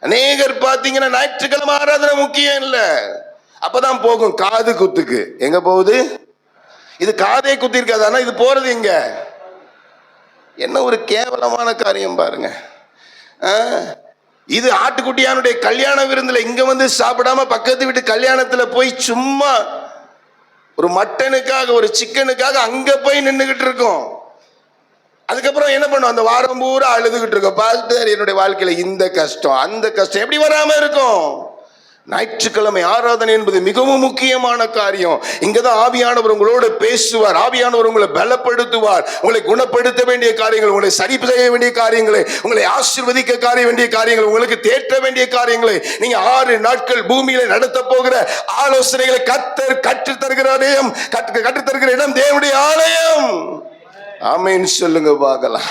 அநேகர் பார்த்தீங்கன்னா ஞாயிற்றுக்கிழமை ஆராதனை முக்கியம் இல்லை. அப்பதான் போகும் காது குத்துக்கு. எங்க போகுது? இது காதே குத்தி இருக்காது ஆனா இது போறது எங்க? என்ன ஒரு கேவலமான காரியம் பாருங்க. இது ஆட்டுக்குட்டியானுடைய கல்யாண விருந்துல இங்க வந்து சாப்பிடாம பக்கத்து வீட்டு கல்யாணத்துல போய் சும்மா ஒரு மட்டனுக்காக ஒரு சிக்கனுக்காக அங்க போய் நின்றுகிட்டு இருக்கோம். அதுக்கப்புறம் என்ன பண்ணும்? அந்த வாரம் பூரா அழுதுகிட்டு இருக்கோம். பாஸ்டர் என்னுடைய வாழ்க்கையில இந்த கஷ்டம் அந்த கஷ்டம் எப்படி வராம இருக்கும்? ஞாயிற்றுக்கிழமை ஆராதனை என்பது மிகவும் முக்கியமான காரியம். இங்கதான் ஆவியானவர் உங்களோடு பேசுவார். ஆவியானவர் உங்களை பலப்படுத்துவார். உங்களை குணப்படுத்த வேண்டிய காரியங்கள் உங்களை சரி செய்ய வேண்டிய காரியங்களை உங்களை ஆசிர்வதிக்க காரிய வேண்டிய காரியங்கள் உங்களுக்கு தேற்ற வேண்டிய காரியங்களை நீங்க ஆறு நாட்கள் பூமியில நடத்த போகிற ஆலோசனைகளை கத்தர் கற்றுத் தருகிற இடம் கற்று தருகிற இடம் தேவனுடைய ஆலயம். ஆமைன்னு சொல்லுங்க பார்க்கலாம்.